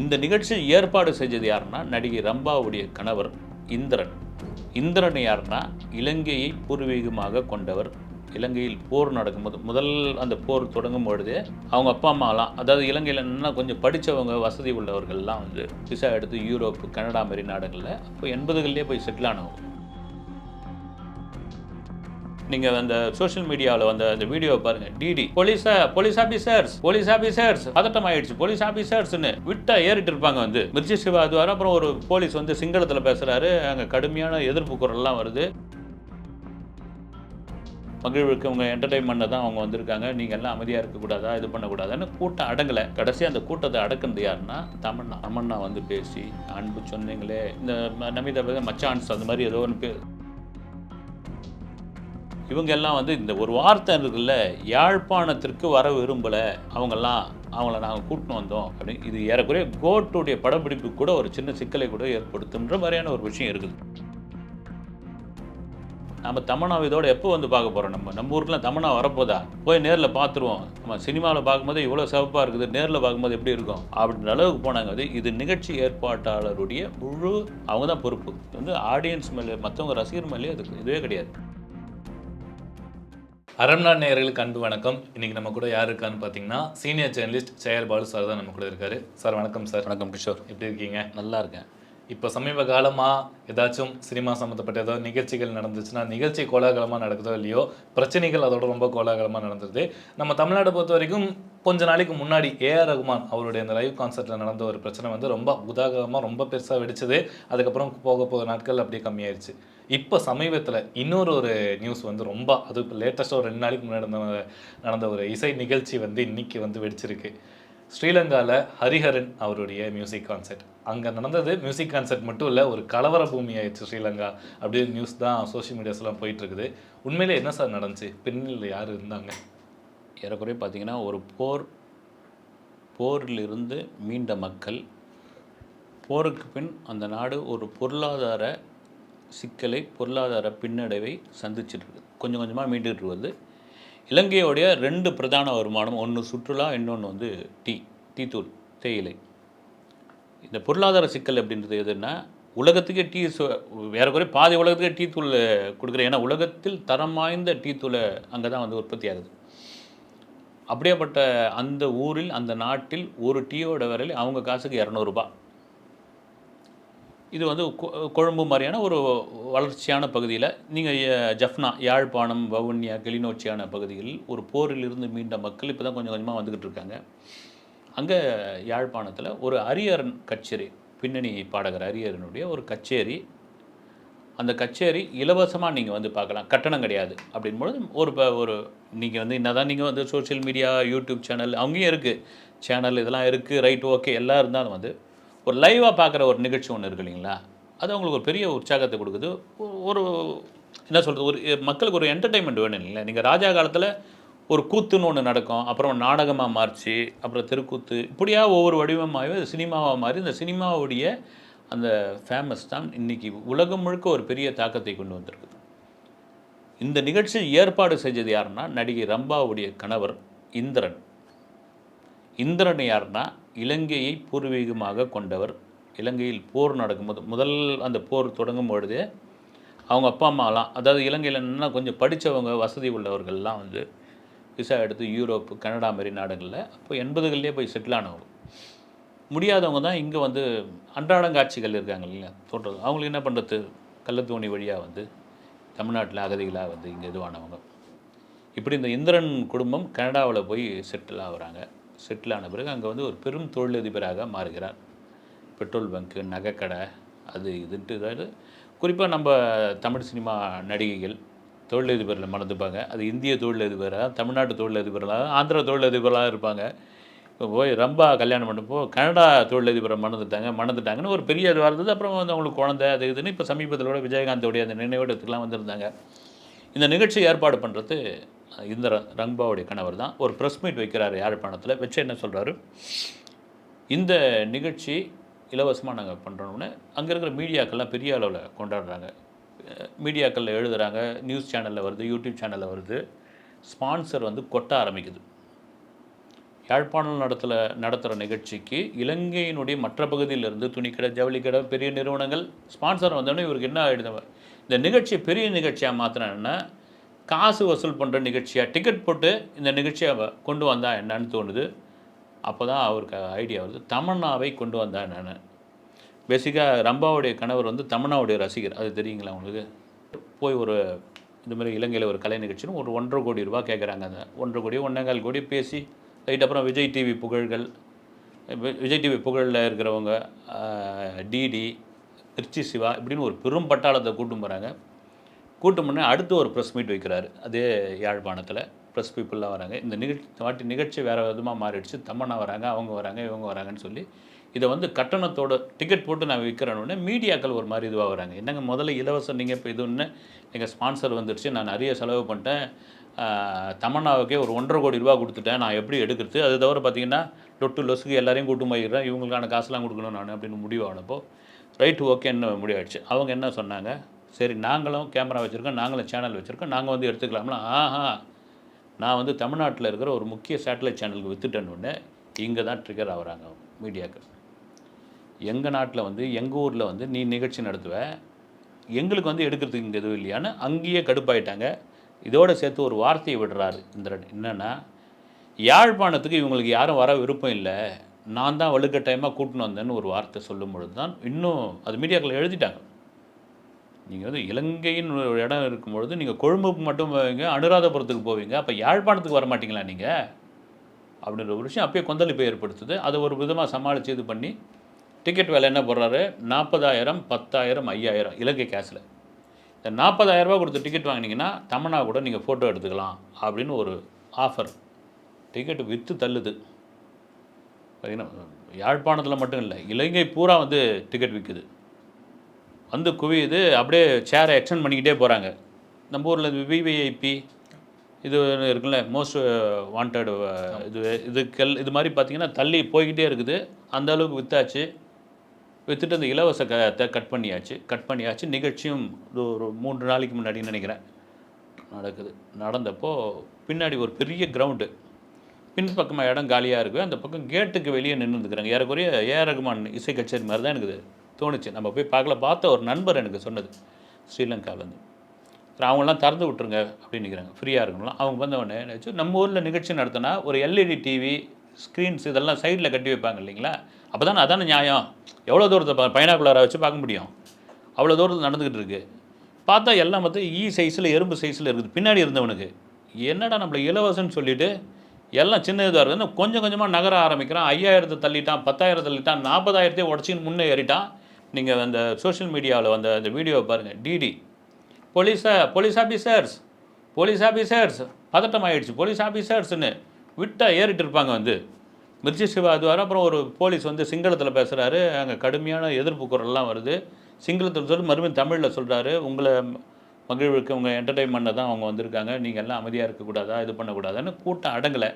இந்த நிகழ்ச்சி ஏற்பாடு செஞ்சது யாருன்னா நடிகை ரம்பாவுடைய கணவர் இந்திரன். இந்திரன் யாருன்னா இலங்கையை பூர்வீகமாக கொண்டவர். இலங்கையில் போர் நடக்கும்போது முதல் அந்த போர் தொடங்கும் பொழுதே அவங்க அப்பா அம்மாலாம் அதாவது இலங்கையில் என்னன்னா கொஞ்சம் படித்தவங்க வசதி உள்ளவர்கள்லாம் வந்து விசா எடுத்து யூரோப் கனடா மாரி நாடுகளில் அப்போ எண்பதுகள்லேயே போய் செட்டில் ஆனவங்க. நீங்கள் அந்த சோஷியல் மீடியாவில் வந்த அந்த வீடியோ பாருங்க. DD police police officers police officers பதட்டம் ஆயிடுச்சு. போலீஸ் ஆஃபீஸர்ஸ்னு விட்டா ஏறிட்டு இருப்பாங்க வந்து. மிர்ச்சி சிவா அதுவார அப்புறம் ஒரு போலீஸ் வந்து சிங்களத்தில் பேசுகிறாரு அங்கே கடுமையான எதிர்ப்பு குரல்லாம் வருது. மகிழ்வுக்கு அவங்க என்டர்டைன்மெண்ட்டை தான் அவங்க வந்திருக்காங்க. நீங்கள் எல்லாம் அமைதியாக இருக்கக்கூடாதா இது பண்ணக்கூடாதான்னு கூட்டம் அடங்கலை. கடைசி அந்த கூட்டத்தை அடக்குனது யாருன்னா தமிழ்னா. அமன்னா வந்து பேசி அன்பு சொன்னீங்களே. இந்த நமிதா மச்சான்ஸ் அந்த மாதிரி ஏதோ ஒன்று பே இவங்க எல்லாம் வந்து இந்த ஒரு வார்த்தை இருக்குல்ல யாழ்ப்பாணத்திற்கு வர விரும்பலை. அவங்கெல்லாம் அவங்கள நாங்கள் கூட்டின்னு வந்தோம் அப்படின்னு. இது ஏறக்குறைய கோட்டுடைய படப்பிடிப்பு கூட ஒரு சின்ன சிக்கலை கூட ஏற்படுத்துன்ற மாதிரியான ஒரு விஷயம் இருக்குது. நம்ம தமனாவை இதோட எப்போ வந்து பார்க்க போகிறோம் நம்ம? நம்ம ஊருக்குலாம் தமனா வரப்போதா? போய் நேரில் பார்த்துருவோம். நம்ம சினிமாவில் பார்க்கும்போது இவ்வளோ சிவப்பாக இருக்குது. நேரில் பார்க்கும்போது எப்படி இருக்கும்? அப்படின்ற அளவுக்கு போனாங்க. அது இது நிகழ்ச்சி ஏற்பாட்டாளருடைய முழு அவங்க தான் பொறுப்பு வந்து ஆடியன்ஸ் மேலே மற்றவங்க ரசிகர் மேலே அதுக்கு இதுவே கிடையாது. அரண்நாள் நேயர்களுக்கு அன்பு வணக்கம். இன்னைக்கு நம்ம கூட யார் இருக்கான்னு பார்த்தீங்கன்னா சீனியர் ஜேர்னலிஸ்ட் செயல் பாலு சார் தான் நம்ம கூட இருக்காரு. சார் வணக்கம் சார் வணக்கம் கிஷோர். எப்படி இருக்கீங்க? நல்லா இருக்கேன். இப்போ சமீப காலமாக ஏதாச்சும் சினிமா சம்மந்தப்பட்ட ஏதாவது நிகழ்ச்சிகள் நடந்துச்சுன்னா நிகழ்ச்சி கோலாகலமாக நடக்குதோ இல்லையோ பிரச்சனைகள் அதோட ரொம்ப கோலாகலமாக நடந்துருது நம்ம தமிழ்நாடு பொறுத்த வரைக்கும் கொஞ்ச நாளைக்கு முன்னாடி ஏஆர் ரகுமான் அவருடைய அந்த லைவ் கான்சர்ட்டில் நடந்த ஒரு பிரச்சனை வந்து ரொம்ப உதாகரமாக ரொம்ப பெருசாக வெடிச்சது. அதுக்கப்புறம் போக போக நாட்கள் அப்படியே கம்மியாயிருச்சு. இப்போ சமீபத்தில் இன்னொரு ஒரு நியூஸ் வந்து ரொம்ப அது இப்போ லேட்டஸ்ட்டாக ஒரு ரெண்டு நாளைக்கு முன்னாடி நடந்த நடந்த ஒரு இசை நிகழ்ச்சி வந்து இன்னைக்கு வந்து வெடிச்சிருக்கு. ஸ்ரீலங்காவில் ஹரிஹரன் அவருடைய மியூசிக் கான்சர்ட் அங்கே நடந்தது மியூசிக் கான்சர்ட் மட்டும் இல்லை ஒரு கலவர பூமி ஆயிடுச்சு ஸ்ரீலங்கா அப்படின்னு நியூஸ் தான் சோஷியல் மீடியாஸ்லாம் போயிட்டு இருக்குது உண்மையிலே என்ன சார் நடந்துச்சு? பின்னில் யார் இருந்தாங்க? ஏறக்குறைய பார்த்தீங்கன்னா ஒரு போர் போரிலிருந்து மீண்ட மக்கள் போருக்கு பின் அந்த நாடு ஒரு பொருளாதார சிக்கலை பொருளாதார பின்னடைவை சந்திச்சிட்டு கொஞ்சம் கொஞ்சமாக மீண்டுகிட்டு வருது. இலங்கையோடைய ரெண்டு பிரதான வருமானம் ஒன்று சுற்றுலா இன்னொன்று வந்து டீ டீத்தூள் தேயிலை. இந்த பொருளாதார சிக்கல் அப்படின்றது எதுன்னா உலகத்துக்கே டீ சு- குறை பாதி உலகத்துக்கே டீ தூள் கொடுக்குற ஏன்னா உலகத்தில் தரம் வாய்ந்த டீ தூளை அங்கே தான் வந்து உற்பத்தி ஆகுது. அப்படியேப்பட்ட அந்த ஊரில் அந்த நாட்டில் ஒரு டீயோட வரையில் அவங்க காசுக்கு இரநூறுபா. இது வந்து கொ- கொழும்பு மாதிரியான ஒரு வளர்ச்சியான பகுதியில் நீங்கள் ஜஃப்னா யாழ்ப்பாணம் வவுனியா கிளிநொச்சியான பகுதிகளில் ஒரு போரிலிருந்து மீண்ட மக்கள் இப்போ தான் கொஞ்சம் கொஞ்சமாக வந்துக்கிட்டு இருக்காங்க. அங்கே யாழ்ப்பாணத்தில் ஒரு அரியரன் கச்சேரி பின்னணி பாடகர் அரியரனுடைய ஒரு கச்சேரி. அந்த கச்சேரி இலவசமாக நீங்கள் வந்து பார்க்கலாம். கட்டணம் கிடையாது அப்படின்பொழுது ஒரு இப்போ ஒரு நீங்கள் வந்து என்னதான் நீங்கள் வந்து சோஷியல் மீடியா யூடியூப் சேனல் அங்கேயும் இருக்குது சேனல் இதெல்லாம் இருக்குது ரைட் ஓகே எல்லாம் இருந்தாலும் வந்து ஒரு லைவாக பார்க்குற ஒரு நிகழ்ச்சி ஒன்று இருக்கு இல்லைங்களா? அது அவங்களுக்கு ஒரு பெரிய உற்சாகத்தை கொடுக்குது. ஒரு என்ன சொல்கிறது ஒரு மக்களுக்கு ஒரு என்டர்டைன்மெண்ட் வேணும் இல்லை நீங்கள் ராஜா காலத்தில் ஒரு கூத்துன்னு ஒன்று நடக்கும் அப்புறம் நாடகமாக மாறிச்சு அப்புறம் தெருக்கூத்து இப்படியா ஒவ்வொரு வடிவமாகவே சினிமாவாக மாறி இந்த சினிமாவுடைய அந்த ஃபேமஸ் தான் இன்னைக்கு உலகம் முழுக்க ஒரு பெரிய தாக்கத்தை கொண்டு வந்திருக்குது இந்த நிகழ்ச்சி ஏற்பாடு செஞ்சது யாருன்னா நடிகை ரம்பாவுடைய கணவர் இந்திரன். இந்திரன் யாருன்னா இலங்கையை பூர்வீகமாக கொண்டவர். இலங்கையில் போர் நடக்கும்போது முதல் அந்த போர் தொடங்கும் பொழுது அவங்க அப்பா அம்மாலாம் அதாவது இலங்கையில் என்னன்னா கொஞ்சம் படித்தவங்க வசதி உள்ளவர்கள்லாம் வந்து விசா எடுத்து யூரோப் கனடா மாரி நாடுகளில் அப்போ எண்பதுகள்லேயே போய் செட்டில் ஆனவங்க. முடியாதவங்க தான் இங்கே வந்து அன்றாடங்காட்சிகள் இருக்காங்க இல்லையா தோன்றது. அவங்களுக்கு என்ன பண்ணுறது கள்ளத்தோணி வழியாக வந்து தமிழ்நாட்டில் அகதிகளாக வந்து இங்கே இதுவானவங்க. இப்படி இந்த இந்திரன் குடும்பம் கனடாவில் போய் செட்டில் ஆகுறாங்க. செட்டில் ஆன பிறகு அங்கே வந்து ஒரு பெரும் தொழிலதிபராக மாறுகிறார். பெட்ரோல் பங்க்கு நகைக்கடை அது இதுன்ட்டு இதாவது குறிப்பாக நம்ம தமிழ் சினிமா நடிகைகள் தொழிலதிபரில் மறந்துப்பாங்க அது இந்திய தொழிலதிபராக தமிழ்நாட்டு தொழிலதிபர்களாக ஆந்திர தொழிலதிபர்களாக இருப்பாங்க. இப்போ போய் ரொம்ப கல்யாணம் பண்ணப்போ கனடா தொழிலதிபரை மணந்துட்டாங்க மணந்துட்டாங்கன்னு ஒரு பெரிய இது வருது அப்புறம் வந்து அவங்களுக்கு குழந்தை அது இதுன்னு இப்போ சமீபத்தில் கூட விஜயகாந்தோடைய அந்த நினைவிடத்துக்குலாம் வந்திருந்தாங்க. இந்த நிகழ்ச்சி ஏற்பாடு பண்ணுறது இந்த ரங்பாவுடைய கணவர் தான். ஒரு ப்ரெஸ் மீட் வைக்கிறார் யாழ்ப்பாணத்தில் வச்சு என்ன சொல்கிறாரு இந்த நிகழ்ச்சி இலவசமாக நாங்கள் பண்ணுறோம்னு அங்கே இருக்கிற மீடியாக்கள்லாம் பெரிய அளவில் கொண்டாடுறாங்க. மீடியாக்களில் எழுதுகிறாங்க நியூஸ் சேனலில் வருது யூடியூப் சேனலில் வருது. ஸ்பான்சர் வந்து கொட்ட ஆரம்பிக்குது. யாழ்ப்பாணம் நடத்துல நடத்துகிற நிகழ்ச்சிக்கு இலங்கையினுடைய மற்ற பகுதியிலிருந்து துணிக்கடை ஜவுளிக்கடை பெரிய நிறுவனங்கள் ஸ்பான்சர் வந்தோடனே இவருக்கு என்ன ஆகிடுது இந்த நிகழ்ச்சியை பெரிய நிகழ்ச்சியாக மாற்றினா காசு வசூல் பண்ணுற நிகழ்ச்சியாக டிக்கெட் போட்டு இந்த நிகழ்ச்சியை கொண்டு வந்தா என்னன்னு தோணுது. அப்போ தான் அவருக்கு ஐடியா வருது. தமன்னாவை கொண்டு வந்தா என்னென்னு. பேசிக்காக ரம்பாவுடைய கணவர் வந்து தமன்னாவுடைய ரசிகர். அது தெரியுங்களா உங்களுக்கு? போய் ஒரு இந்த மாதிரி இலங்கையில் ஒரு கலை நிகழ்ச்சின்னு ஒரு ஒன்றரை கோடி ரூபா கேட்குறாங்க அந்த ஒன்றரை கோடி ஒன்றேகால் கோடி பேசி ரைட் அப்புறம் விஜய் டிவி புகழ்கள். விஜய் டிவி புகழில் இருக்கிறவங்க டிடி திருச்சி சிவா இப்படின்னு ஒரு பெரும் பட்டாளத்தை கூட்டும் போகிறாங்க கூட்டம் பண்ணி அடுத்து ஒரு ப்ரெஸ் மீட் வைக்கிறாரு. அதே யாழ்ப்பாணத்தில் ப்ரெஸ் பீப்புளெலாம் வராங்க. இந்த நிகழ்ச்சி வாட்டி நிகழ்ச்சி வேறு விதமாக மாறிடுச்சு. தமன்னா வராங்க அவங்க வராங்க இவங்க வராங்கன்னு சொல்லி இதை வந்து கட்டணத்தோட டிக்கெட் போட்டு நான் விற்கிறேன்னு மீடியாக்கள் ஒரு மாதிரி இதுவாக வராங்க. என்னங்க முதல்ல இலவசம் நீங்கள் இப்போ இது ஒன்று எங்கள் ஸ்பான்சர் வந்துடுச்சு நான் நிறைய செலவு பண்ணிட்டேன். தமன்னாவுக்கே ஒரு ஒன்றரை கோடி ரூபா கொடுத்துட்டேன். நான் எப்படி எடுக்கிறது? அது தவிர பார்த்தீங்கன்னா லொட்டு லொசுக்கு எல்லாரையும் கூட்டு போயிடுறேன். இவங்களுக்கான காசுலாம் கொடுக்கணும் நான் அப்படின்னு முடிவானப்போ ரைட்டு ஓகேன்னு முடிவாயிடுச்சு. அவங்க என்ன சொன்னாங்க? சரி நாங்களும் கேமரா வச்சுருக்கோம் நாங்களும் சேனல் வச்சுருக்கோம் நாங்கள் வந்து எடுத்துக்கலாம்னா ஆஹா. நான் வந்து தமிழ்நாட்டில் இருக்கிற ஒரு முக்கிய சேட்டலைட் சேனலுக்கு வித்துட்டேன்னு இங்கே தான் ட்ரிகர் ஆகுறாங்க மீடியாக்கள் எங்கள் நாட்டில் வந்து எங்கள் ஊரில் வந்து நீ நிகழ்ச்சி நடத்துவ எங்களுக்கு வந்து எடுக்கிறதுக்கு இங்கே எதுவும் இல்லையான்னு அங்கேயே கடுப்பாயிட்டாங்க. இதோட சேர்த்து ஒரு வார்த்தையை விடுறாரு இந்திரன். என்னென்னா யாழ்ப்பாணத்துக்கு இவங்களுக்கு யாரும் வர விருப்பம் இல்லை. நான் தான் வலுக்கட்டாயமாக கூட்டின்னு வந்தேன்னு ஒரு வார்த்தை சொல்லும் பொழுது தான் இன்னும் அது மீடியாக்கள் எழுதிட்டாங்க. நீங்கள் வந்து இலங்கையின் ஒரு இடம் இருக்கும்பொழுது நீங்கள் கொழும்புக்கு மட்டும் போவீங்க அனுராதபுரத்துக்கு போவீங்க. அப்போ யாழ்ப்பாணத்துக்கு வர மாட்டீங்களா நீங்கள் அப்படின்ற ஒரு விஷயம் அப்பயே கொந்தளிப்பை ஏற்படுத்துது. அதை ஒரு விதமாக சமாளித்து இது பண்ணி டிக்கெட் விலை என்ன போடுறாரு? நாற்பதாயிரம் பத்தாயிரம் ஐயாயிரம் இலங்கை கேஷில் இந்த நாற்பதாயிரம் கொடுத்து டிக்கெட் வாங்கினீங்கன்னா தமன்னா கூட நீங்கள் ஃபோட்டோ எடுத்துக்கலாம் அப்படின்னு ஒரு ஆஃபர் டிக்கெட் விற்று தள்ளுது. பார்த்தீங்கன்னா யாழ்ப்பாணத்தில் மட்டும் இல்லை இலங்கை பூரா வந்து டிக்கெட் விற்குது வந்து குவியுது அப்படியே சேரை எக்ஸ்டெண்ட் பண்ணிக்கிட்டே போகிறாங்க நம்ம ஊரில் விவிஐபி இது இருக்குல்ல மோஸ்ட் வாண்டட் uh, uh, இது இதுக்கெல் இது மாதிரி பார்த்தீங்கன்னா தள்ளி போய்கிட்டே இருக்குது. அந்த அளவுக்கு விற்றாச்சு விற்றுட்டு அந்த இலவச க கட் பண்ணியாச்சு. கட் பண்ணியாச்சு. நிகழ்ச்சியும் இது ஒரு மூன்று நாளைக்கு முன்னாடி நினைக்கிறேன். நடக்குது. நடந்தப்போ பின்னாடி ஒரு பெரிய கிரவுண்டு பின் பக்கமாக இடம் காலியாக இருக்குது அந்த பக்கம் கேட்டுக்கு வெளியே நின்றுருக்குறாங்க ஏறக்குறைய ஏ ரகுமான் இசை கச்சேரி மாதிரி தான் எனக்கு தோணுச்சு. நம்ம போய் பார்க்கல பார்த்த ஒரு நண்பர் எனக்கு சொன்னது ஸ்ரீலங்காவிலேருந்து. சரி அவங்களாம் திறந்து விட்ருங்க அப்படின்னு நிற்கிறாங்க ஃப்ரீயாக இருக்கணும் அவங்க வந்தவொடனே நினச்சி நம்ம ஊரில் நிகழ்ச்சி நடத்தினா ஒரு எல்இடி டிவி ஸ்க்ரீன்ஸ் இதெல்லாம் சைடில் கட்டி வைப்பாங்க இல்லைங்களா? அப்போ தானே அதானே நியாயம்? எவ்வளோ தூரத்தை பைனாக்குலரை வச்சு பார்க்க முடியும்? அவ்வளோ தூரத்தில் நடந்துக்கிட்டு இருக்கு. பார்த்தா எல்லாம் பார்த்து ஈ சைஸில் எறும்பு சைஸில் இருக்குது. பின்னாடி இருந்தவனுக்கு. என்னடா நம்மளை இலவசம்னு சொல்லிவிட்டு எல்லாம் சின்ன இதாக இருக்குதுன்னு கொஞ்சம் கொஞ்சமாக நகர ஆரம்பிக்கிறான். ஐயாயிரத்தை தள்ளிட்டான் பத்தாயிரத்தை தள்ளிட்டான் நாற்பதாயிரத்தையும் உடச்சின்னு முன்னே ஏறிட்டான். நீங்கள் அந்த சோஷியல் மீடியாவில் வந்த அந்த வீடியோவை பாருங்கள் டிடி போலீஸா போலீஸ் ஆஃபீஸர்ஸ் போலீஸ் ஆஃபீஸர்ஸ் பதட்டம் ஆயிடுச்சு. போலீஸ் ஆஃபீஸர்ஸ்னு விட்டால் ஏறிட்டு இருப்பாங்க வந்து. மிர்ச்சி சிவா அதுவார. அப்புறம் ஒரு போலீஸ் வந்து சிங்களத்தில் பேசுகிறாரு அங்கே கடுமையான எதிர்ப்பு குரல்லாம் வருது. சிங்களத்தில் சொல்லி மறுபடியும் தமிழில் சொல்கிறாரு உங்களை மகிழ்வுக்கு உங்கள் என்டர்டைன்மெண்ட்டை தான் அவங்க வந்திருக்காங்க. நீங்கள் எல்லாம் அமைதியாக இருக்கக்கூடாதா இது பண்ணக்கூடாதான்னு கூட்டம் அடங்கலை.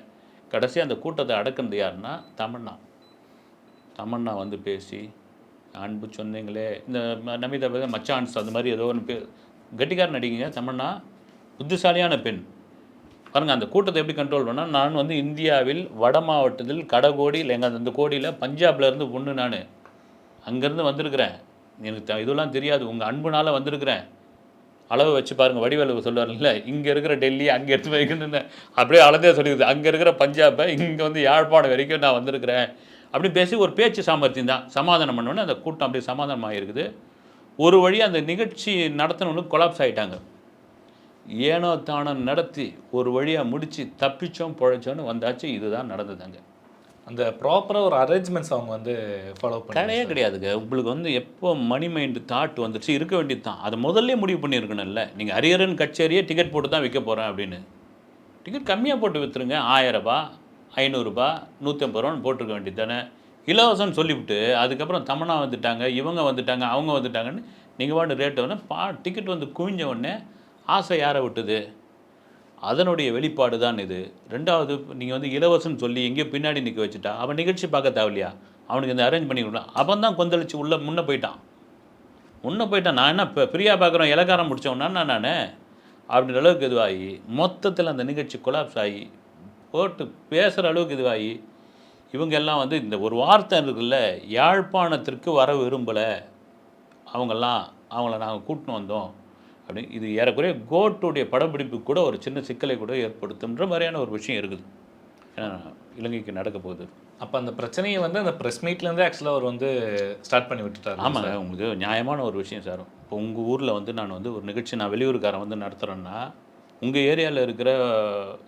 கடைசி அந்த கூட்டத்தை அடக்குனது யாருன்னா தமன்னா தமன்னா வந்து பேசி அன்பு சொன்னீங்களே இந்த நமிதா வந்து மச்சான்ஸ் அந்த மாதிரி ஏதோ ஒன்று பே கட்டிக்கார நடிகைங்க தமன்னா புத்திசாலியான பெண். பாருங்கள் அந்த கூட்டத்தை எப்படி கண்ட்ரோல் பண்ணால் நான் வந்து இந்தியாவில் வட மாவட்டத்தில் கடகோடியில் எங்கள் அந்த கோடியில் பஞ்சாப்லேருந்து பொண்ணு நான். அங்கேருந்து வந்திருக்கிறேன். எனக்கு த- இதெல்லாம் தெரியாது. உங்கள் அன்புனால் வந்திருக்கிறேன். அளவு வச்சு பாருங்கள் வடிவேலு சொல்லுவார்ல இங்கே இருக்கிற டெல்லி அங்கே எடுத்து வைக்கணும்னு அப்படியே அளந்தே சொல்லிடுது. அங்கே இருக்கிற பஞ்சாபை இங்கே வந்து யாழ்ப்பாணம் வரைக்கும் நான் வந்திருக்கிறேன். அப்படி பேசி ஒரு பேச்சு சாமர்த்தியம் தான். சமாதானம் பண்ணோன்னே அந்த கூட்டம் அப்படியே சமாதானம் ஆகிருக்குது ஒரு வழி அந்த நிகழ்ச்சி நடத்தினவனுக்கு கொலாப்ஸ் ஆகிட்டாங்க ஏனோ தானோ நடத்தி ஒரு வழியாக முடித்து தப்பிச்சோம் பிழைச்சோன்னு வந்தாச்சு. இதுதான் நடந்ததுங்க அந்த ப்ராப்பராக ஒரு அரேஞ்ச்மெண்ட்ஸ் அவங்க வந்து ஃபாலோ பண்ணி கிடையவே கிடையாதுங்க. உங்களுக்கு வந்து எப்போ மணி மைண்டு தாட் வந்துச்சு இருக்க வேண்டியது தான். அதை முதல்ல முடிவு பண்ணியிருக்கணும்ல. நீங்கள் அரியரன் கச்சேரியே டிக்கெட் போட்டு தான் விற்க போகிறேன் அப்படின்னு. டிக்கெட் கம்மியாக போட்டு விற்றுருங்க ஆயிரரூபா ஐநூறுரூபா நூற்றம்பது ரூபான்னு போட்டிருக்க வேண்டியது தானே இலவசம்னு சொல்லிவிட்டு அதுக்கப்புறம் தமிழா வந்துட்டாங்க இவங்க வந்துட்டாங்க அவங்க வந்துட்டாங்கன்னு நீங்கள் பாட்டு ரேட்டை வந்து பா டிக்கெட் வந்து குவிஞ்ச உடனே ஆசை யாரை விட்டுது அதனுடைய வெளிப்பாடு தான் இது ரெண்டாவது நீங்கள் வந்து இலவசம்னு சொல்லி எங்கேயோ பின்னாடி நிற்க வச்சுட்டா அவன் நிகழ்ச்சி பார்க்க தேவையில்லையா அவனுக்கு இந்த அரேஞ்ச் பண்ணி கொடுக்கலாம் அவன் தான் கொந்தளிச்சு உள்ளே முன்னே போயிட்டான் முன்னே போயிட்டான் நான் என்ன இப்போ ஃப்ரீயாக பார்க்குறோம் இலக்காரம் முடிச்சவனா நான் அப்படின்ற அளவுக்கு இதுவாகி மொத்தத்தில் அந்த நிகழ்ச்சி கொலாப்ஸ் ஆகி போட்டு பேசுகிற அளவுக்கு இதுவாகி இவங்க எல்லாம் வந்து இந்த ஒரு வார்த்தை இருக்குல்ல யாழ்ப்பாணத்திற்கு வர விரும்பலை அவங்கெல்லாம் அவங்கள நாங்கள் கூட்டின்னு வந்தோம் அப்படி இது ஏறக்குறைய கோட்டுடைய படப்பிடிப்பு கூட ஒரு சின்ன சிக்கலை கூட ஏற்படுத்துன்ற மாதிரியான ஒரு விஷயம் இருக்குது. ஏன்னா இலங்கைக்கு நடக்க போகுது. அப்போ அந்த பிரச்சனையை வந்து அந்த ப்ரெஸ் மீட்லேருந்தே ஆக்சுவலாக அவர் வந்து ஸ்டார்ட் பண்ணி விட்டுட்டாரு ஆமாங்க உங்களுக்கு நியாயமான ஒரு விஷயம் சார். இப்போ உங்கள் ஊரில் வந்து நான் வந்து ஒரு நிகழ்ச்சி நான் வெளியூருக்காரன் வந்து நடத்துகிறேன்னா உங்கள் ஏரியாவில் இருக்கிற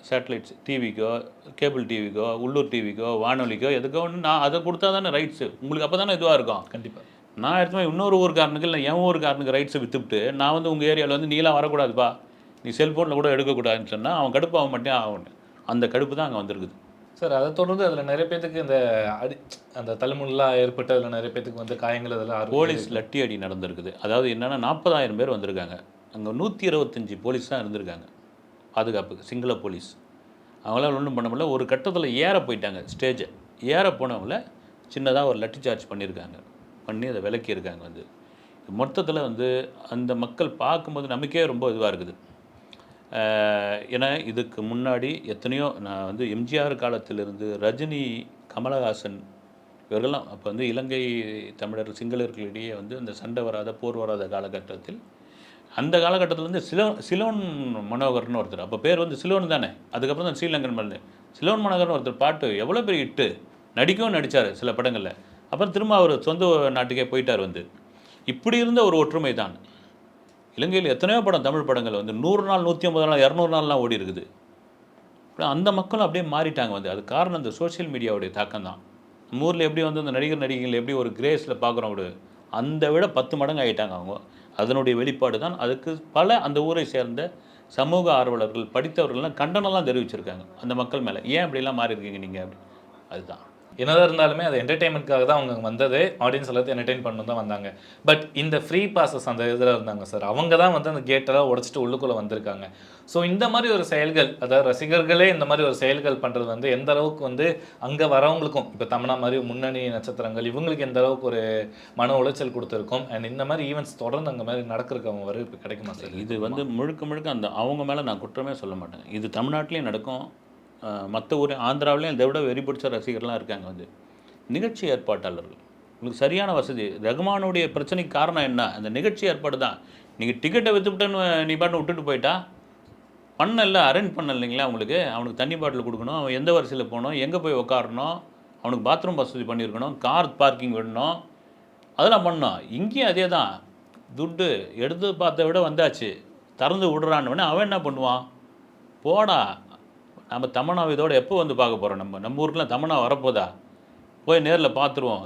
சேட்டலைட்ஸ் டிவிக்கோ கேபிள் டிவிக்கோ உள்ளூர் டிவிக்கோ வானொலிக்கோ எதுக்கோ ஒன்று நான் அதை கொடுத்தா தானே ரைட்ஸு உங்களுக்கு அப்போ தானே இதுவாக இருக்கும்? கண்டிப்பாக நான் எடுத்து இன்னொரு ஊருக்காரனுக்கு இல்லை என் ஊருக்காரனுக்கு ரைட்ஸை விற்றுவிட்டு நான் வந்து உங்கள் ஏரியாவில் வந்து நீலாம் வரக்கூடாதுப்பா நீ செல்ஃபோனில் கூட எடுக்கக்கூடாதுன்னு சொன்னால் அவன் கடுப்பு அவன் மட்டும் ஆகணும். அந்த கடுப்பு தான் அங்கே வந்திருக்குது. சார் அதை தொடர்ந்து அதில் நிறைய பேத்துக்கு இந்த அடி அந்த தலைமுல்லாம் ஏற்பட்டு அதில் நிறைய பேத்துக்கு வந்து காயங்கள் அதெல்லாம் போலீஸ் லட்டி அடி நடந்திருக்குது. அதாவது என்னென்னா நாற்பதாயிரம் பேர் வந்திருக்காங்க. அங்கே நூற்றி இருபத்தஞ்சி போலீஸ் தான் இருந்திருக்காங்க. பாதுகாப்புக்கு சிங்கள போலீஸ் அவங்களால ஒன்றும் பண்ண முடியல. ஒரு கட்டத்தில் ஏற போயிட்டாங்க ஸ்டேஜை ஏற போனவங்கள சின்னதாக ஒரு லட்டி சார்ஜ் பண்ணியிருக்காங்க பண்ணி அதை விளக்கியிருக்காங்க வந்து. மொத்தத்தில் வந்து அந்த மக்கள் பார்க்கும்போது நமக்கே ரொம்ப இதுவாக இருக்குது. ஏன்னா இதுக்கு முன்னாடி எத்தனையோ நான் வந்து எம்ஜிஆர் காலத்திலிருந்து ரஜினி கமலஹாசன் இவர்கள்லாம் அப்போ வந்து இலங்கை தமிழர் சிங்களர்களிடையே வந்து அந்த சண்டை வராத போர் வராத காலகட்டத்தில் அந்த காலகட்டத்தில் வந்து சிலோ சிலோன் மனோகர்னு ஒருத்தர். அப்போ பேர் வந்து சிலோன் தானே? அதுக்கப்புறம் தான் ஸ்ரீலங்கன் மருந்து. சிலோன் மனோகர்னு ஒருத்தர் பாட்டு எவ்வளோ பெரிய இட்டு நடிக்கவும் நடித்தார் சில படங்களில். அப்புறம் திரும்ப அவர் சொந்த நாட்டுக்கே போயிட்டார் வந்து. இப்படி இருந்த ஒரு ஒற்றுமை தான். இலங்கையில் எத்தனையோ படம் தமிழ் படங்கள் வந்து நூறு நாள் நூற்றி ஐம்பது நாள் இரநூறு நாள்லாம் ஓடி இருக்குது. அந்த மக்களும் அப்படியே மாறிட்டாங்க வந்து. அது காரணம் இந்த சோஷியல் மீடியாவுடைய தாக்கம் தான். ஊரில் எப்படி வந்து அந்த நடிகர் நடிகைகள் எப்படி ஒரு கிரேஸில் பார்க்குறோம் அப்படி. அந்த விட பத்து மடங்கு ஆகிட்டாங்க அவங்க. அதனுடைய வெளிப்பாடு தான். அதுக்கு பல அந்த ஊரை சேர்ந்த சமூக ஆர்வலர்கள் படித்தவர்கள்லாம் கண்டனம்லாம் தெரிவிச்சிருக்காங்க அந்த மக்கள் மேலே. ஏன் அப்படிலாம் மாறி இருக்கீங்க நீங்கள் அப்படி அதுதான். என்னதான் இருந்தாலுமே அது என்டர்டைன்மெண்ட்காக தான் அவங்க வந்தது. ஆடியன்ஸ் எல்லாத்தையும் என்டர்டைன் பண்ணணும் தான் வந்தாங்க. பட் இந்த ஃப்ரீ பாசஸ் அந்த இதில் இருந்தாங்க சார் அவங்க தான் வந்து அந்த கேட்டெல்லாம் உடைச்சிட்டு உள்ளுக்குள்ளே வந்திருக்காங்க. ஸோ இந்த மாதிரி ஒரு செயல்கள் அதாவது ரசிகர்களே இந்த மாதிரி ஒரு செயல்கள் பண்ணுறது வந்து எந்த அளவுக்கு வந்து அங்கே வரவங்களுக்கும் இப்போ தமிழா மாதிரி முன்னணி நட்சத்திரங்கள் இவங்களுக்கு எந்த அளவுக்கு ஒரு மன உளைச்சல் கொடுத்துருக்கும்? அண்ட் இந்த மாதிரி ஈவெண்ட்ஸ் தொடர்ந்து அங்கே மாதிரி நடக்கிறதுக்கு அவங்க வரவேற்பு கிடைக்குமா சார் இது வந்து முழுக்க முழுக்க அந்த அவங்க மேலே நான் குற்றமே சொல்ல மாட்டேன். இது தமிழ்நாட்டிலையும் நடக்கும். மற்ற ஊர் ஆந்திராவிலையும் இதை விட வெறி பிடிச்ச ரசிகர்லாம் இருக்காங்க வந்து. நிகழ்ச்சி ஏற்பாட்டாளர்கள். உங்களுக்கு சரியான வசதி. ரகுமானுடைய பிரச்சனைக்கு காரணம் என்ன? அந்த நிகழ்ச்சி ஏற்பாடு தான். நீங்கள் டிக்கெட்டை விற்றுவிட்டேன்னு நீ பாட்டு விட்டுட்டு போயிட்டா? பண்ணல அரேஞ்ச் பண்ணல இல்லைங்களா அவங்களுக்கு அவனுக்கு தண்ணி பாட்டில் கொடுக்கணும் அவன் எந்த வரிசையில் போகணும் எங்கே போய் உட்காரணும் அவனுக்கு பாத்ரூம் வசதி பண்ணியிருக்கணும் கார் பார்க்கிங் விடணும் அதெல்லாம் பண்ணோம் இங்கேயும் அதே தான். துட்டு எடுத்து பார்த்த விட வந்தாச்சு. திறந்து விடுறான்னு அவன் என்ன பண்ணுவான்? போடா. நம்ம தமனா இதோட எப்போ வந்து பார்க்க போகிறோம் நம்ம? நம்ம ஊருக்குலாம் தமனா வரப்போதா? போய் நேரில் பார்த்துருவோம்.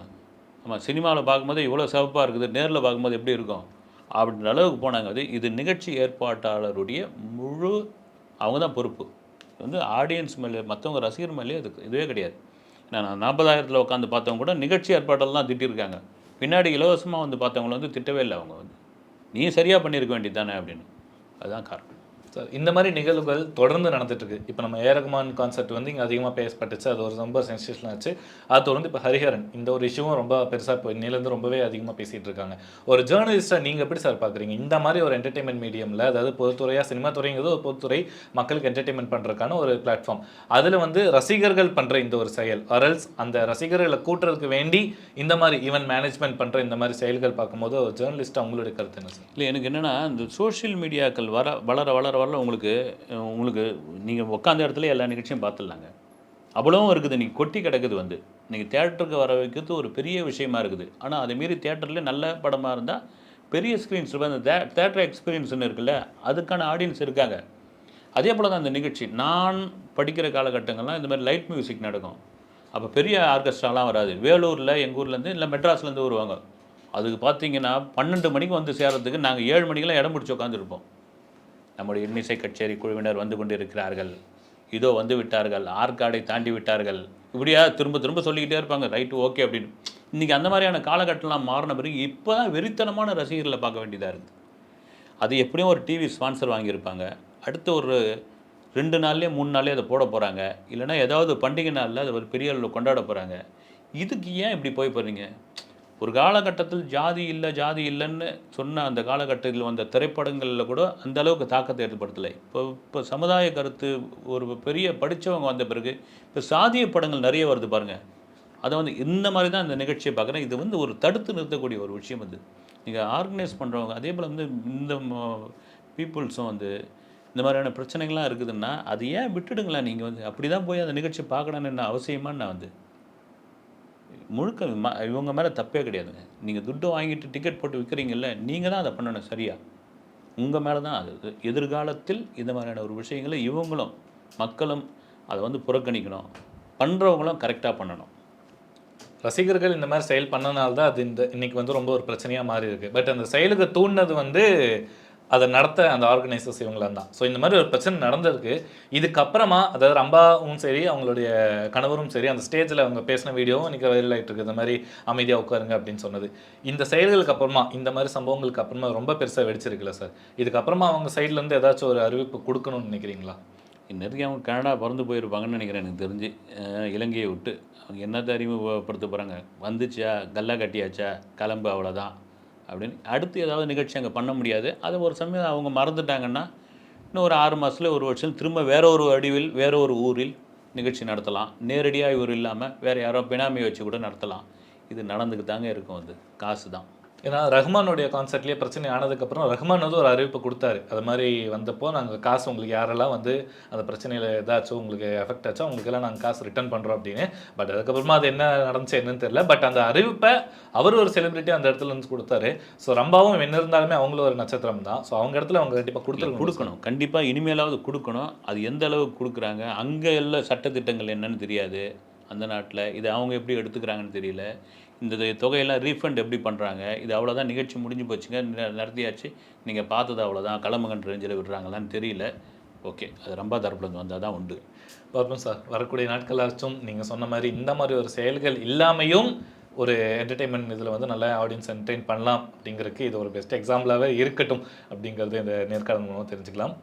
நம்ம சினிமாவில் பார்க்கும்போது இவ்வளோ சிவப்பாக இருக்குது நேரில் பார்க்கும்போது எப்படி இருக்கும்? அப்படின்ற அளவுக்கு போனாங்க. அது இது நிகழ்ச்சி ஏற்பாட்டாளருடைய முழு அவங்க தான் பொறுப்பு. இது வந்து ஆடியன்ஸ் மேலே மற்றவங்க ரசிகர் மேலே அதுக்கு இதுவே கிடையாது. நான் நாற்பதாயிரத்தில் உட்காந்து பார்த்தவங்க கூட நிகழ்ச்சி ஏற்பாட்டெல்லாம் திட்டிருக்காங்க. பின்னாடி இலவசமாக வந்து பார்த்தவங்கள வந்து திட்டவே இல்லை அவங்க வந்து. நீ சரியாக பண்ணியிருக்க வேண்டியது தானே அப்படின்னு. அதுதான் காரணம். சார் இந்த மாதிரி நிகழ்வுகள் தொடர்ந்து நடந்துட்டுருக்கு. இப்போ நம்ம ஏரகுமான் கான்செப்ட் வந்து இங்கே அதிகமாக பேசப்பட்டுச்சு. அது ஒரு ரொம்ப சென்சேஷன் ஆச்சு. அது தொடர்ந்து இப்போ ஹரிஹரன் இந்த ஒரு இஷ்யூவும் ரொம்ப பெருசாக இப்போ இன்னிலேருந்து ரொம்பவே அதிகமாக பேசிகிட்டு இருக்காங்க. ஒரு ஜேர்னலிஸ்ட்டாக நீங்கள் எப்படி சார் பார்க்குறீங்க இந்த மாதிரி ஒரு என்டர்டைன்மெண்ட் மீடியமில் அதாவது பொதுத்துறையாக சினிமா துறைங்கிறது ஒரு பொதுத்துறை மக்களுக்கு என்டர்டைன்மெண்ட் பண்ணுறதுக்கான ஒரு பிளாட்ஃபார்ம் அதில் வந்து ரசிகர்கள் பண்ணுற இந்த ஒரு செயல் அரல்ஸ் அந்த ரசிகர்களை கூட்டுறதுக்கு வேண்டி இந்த மாதிரி ஈவன் மேனேஜ்மெண்ட் பண்ணுற இந்த மாதிரி செயல்கள் பார்க்கும்போது ஒரு ஜேர்னலிஸ்ட்டாக அவங்களுடைய கருத்து என்ன சார்? இல்லை எனக்கு என்னென்னா இந்த சோஷியல் மீடியாக்கள் வர வளர வளர வரல உங்களுக்கு உங்களுக்கு நீங்கள் உட்காந்த இடத்துல எல்லா நிகழ்ச்சியும் பார்த்துடலாங்க. அவ்வளவும் இருக்குது நீங்கள் கொட்டி கிடக்குது வந்து. நீங்கள் தேட்டருக்கு வர வைக்கிறது ஒரு பெரிய விஷயமா இருக்குது. ஆனால் அதை மீறி தேட்டரில் நல்ல படமாக இருந்தால் பெரிய ஸ்க்ரீன்ஸ் அந்த தே தேட்டர் எக்ஸ்பீரியன்ஸ்னு இருக்குல்ல அதுக்கான ஆடியன்ஸ் இருக்காங்க. அதே போல் தான் அந்த நிகழ்ச்சி. நான் படிக்கிற காலகட்டங்கள்லாம் இந்த மாதிரி லைட் மியூசிக் நடக்கும். அப்போ பெரிய ஆர்கெஸ்ட்ராலாம் வராது. வேலூரில் எங்கள் ஊர்லேருந்து இல்லை மெட்ராஸ்லேருந்து வருவாங்க. அதுக்கு பார்த்தீங்கன்னா பன்னெண்டு மணிக்கு வந்து சேர்றதுக்கு நாங்கள் ஏழு மணிக்கெல்லாம் இடம் பிடிச்சி உட்காந்துருப்போம் நம்முடைய இன்னிசை கச்சேரி குழுவினர் வந்து கொண்டிருக்கிறார்கள். இதோ வந்து விட்டார்கள். ஆற்காடை தாண்டி விட்டார்கள். இப்படியா திரும்ப திரும்ப சொல்லிக்கிட்டே இருப்பாங்க. ரைட்டு ஓகே அப்படின்னு. இன்றைக்கி அந்த மாதிரியான காலகட்டம்லாம் மாறின பிறகு இப்போ தான் வெறித்தனமான ரசிகர்களை பார்க்க வேண்டியதாக இருக்குது அது எப்படியும் ஒரு டிவி ஸ்பான்சர் வாங்கியிருப்பாங்க. அடுத்து ஒரு ரெண்டு நாள்லேயே மூணு நாள்லேயே அதை போட போகிறாங்க இல்லைன்னா ஏதாவது பண்டிகை நாளில் அதை ஒரு பெரிய அளவில் கொண்டாட போகிறாங்க இதுக்கு ஏன் இப்படி போய் போகிறீங்க ஒரு காலகட்டத்தில் ஜாதி இல்லை ஜாதி இல்லைன்னு சொன்ன அந்த காலகட்டத்தில் வந்த திரைப்படங்களில் கூட அந்த அளவுக்கு தாக்கத்தை ஏற்படுத்தலை. இப்போ இப்போ சமுதாய கருத்து ஒரு பெரிய படித்தவங்க வந்த பிறகு இப்போ சாதிய படங்கள் நிறைய வருது பாருங்கள் அதை வந்து இந்த மாதிரி தான் இந்த நிகழ்ச்சியை பார்க்குறேன். இது வந்து ஒரு தடுத்து நிறுத்தக்கூடிய ஒரு விஷயம் அது. நீங்கள் ஆர்கனைஸ் பண்ணுறவங்க அதே போல் வந்து இந்த பீப்புள்ஸும் வந்து இந்த மாதிரியான பிரச்சனைகள்லாம் இருக்குதுன்னா அது ஏன் விட்டுடுங்களேன் நீங்கள் வந்து? அப்படி தான் போய் அந்த நிகழ்ச்சி பார்க்கணுன்னு என்ன அவசியமான்னு நான் வந்து முழுக்க ம- இவங்க மேலே தப்பே கிடையாதுங்க. நீங்கள் துட்டு வாங்கிட்டு டிக்கெட் போட்டு விற்கிறீங்கல்ல நீங்கள் தான் அதை பண்ணணும் சரியா? உங்கள் மேலே தான் அது. எதிர்காலத்தில் இந்த மாதிரியான ஒரு விஷயங்களை இவங்களும் மக்களும் அதை வந்து புறக்கணிக்கணும். பண்ணுறவங்களும் கரெக்டாக பண்ணணும். ரசிகர்கள் இந்த மாதிரி செயல் பண்ணனால்தான் அது இந்த இன்னைக்கு வந்து ரொம்ப ஒரு பிரச்சனையாக மாறி இருக்கு பட் அந்த செயலுக்கு தூண்டினது வந்து அதை நடத்த அந்த ஆர்கனைசர்ஸ் இவங்களாம் தான். ஸோ இந்த மாதிரி ஒரு பிரச்சனை நடந்திருக்கு. இதுக்கப்புறமா அதாவது ரம்பாவும் சரி அவங்களுடைய கணவரும் சரி அந்த ஸ்டேஜில் அவங்க பேசின வீடியோவும் இன்றைக்கி வைரல் ஆகிட்டு இருக்கு. இந்த மாதிரி அமைதியாக உட்காருங்க அப்படின்னு சொன்னது. இந்த செயல்களுக்கு அப்புறமா இந்த மாதிரி சம்பவங்களுக்கு அப்புறமா ரொம்ப பெருசாக வெடிச்சிருக்குல்ல சார்? இதுக்கப்புறமா அவங்க சைட்லேருந்து ஏதாச்சும் ஒரு அறிவிப்பு கொடுக்கணும்னு நினைக்கிறீங்களா? நிறைய அவங்க கனடா பறந்து போயிருப்பாங்கன்னு நினைக்கிறேன் எனக்கு தெரிஞ்சு. இலங்கையை விட்டு. அவங்க என்னத்தை அறிமுகப்படுத்த போகிறாங்க வந்துச்சா? கல்லா கட்டியாச்சா? கிளம்பு அவ்வளோதான் அப்படின்னு. அடுத்து ஏதாவது நிகழ்ச்சி அங்கே பண்ண முடியாது. அதை ஒரு சமயம் அவங்க மறந்துட்டாங்கன்னா இன்னும் ஒரு ஆறு மாதத்துல ஒரு வருஷம் திரும்ப வேற ஒரு வடிவில் வேற ஒரு ஊரில் நிகழ்ச்சி நடத்தலாம். நேரடியாக இவர் இல்லாமல் வேறு யாரோ பினாமி வச்சு கூட நடத்தலாம். இது நடந்துக்கு தாங்க இருக்கும் அது. காசு தான். ஏன்னா ரஹ்மானுடைய கான்சர்ட்லேயே பிரச்சனை ஆனதுக்கப்புறம் ரஹ்மான் வந்து ஒரு அறிவிப்பு கொடுத்தாரு. அது மாதிரி வந்தப்போ நாங்கள் காசு உங்களுக்கு யாரெல்லாம் வந்து அந்த பிரச்சனையில் ஏதாச்சும் உங்களுக்கு எஃபெக்ட் ஆச்சோ அவங்களுக்கெல்லாம் நாங்கள் காசு ரிட்டர்ன் பண்ணுறோம் அப்படின்னு. பட் அதுக்கப்புறமா அது என்ன நடந்துச்சு என்னன்னு தெரியல. பட் அந்த அறிவிப்பை அவர் ஒரு செலிபிரிட்டி அந்த இடத்துல இருந்து கொடுத்தாரு. ஸோ ரம்பாவும் என்ன இருந்தாலுமே அவங்களும் ஒரு நட்சத்திரம் தான். ஸோ அவங்க இடத்துல அவங்க கண்டிப்பாக கொடுத்துருக்கணும் கொடுக்கணும். கண்டிப்பாக இனிமேலாவது கொடுக்கணும். அது எந்த அளவுக்கு கொடுக்குறாங்க? அங்கே எல்லாம் சட்டத்திட்டங்கள் என்னன்னு தெரியாது. அந்த நாட்டில். இது அவங்க எப்படி எடுத்துக்கிறாங்கன்னு தெரியல. இந்த தொகையெல்லாம் ரீஃபண்ட் எப்படி பண்ணுறாங்க இது அவ்வளோதான் நிகழ்ச்சி முடிஞ்சு போச்சுங்க. நடத்தியாச்சு. நீங்கள் பார்த்தது அவ்வளோதான் கிளம்புங்கன்ற ரேஞ்சில் விடுறாங்களான்னு தெரியல. ஓகே. அது ரொம்ப தரப்புலேருந்து வந்தால் தான் உண்டு. பார்ப்போம் சார். வரக்கூடிய நாட்களாச்சும் நீங்கள் சொன்ன மாதிரி இந்த மாதிரி ஒரு செயல்கள் இல்லாமையும் ஒரு என்டர்டெயின்மெண்ட் இதில் வந்து நல்லா ஆடியன்ஸ் என்டர்டெயின் பண்ணலாம் அப்படிங்கிறதுக்கு இது ஒரு பெஸ்ட் எக்ஸாம்பிளாகவே இருக்கட்டும் அப்படிங்கிறது இந்த நேர்காணல் மூலமாக தெரிஞ்சுக்கலாம்.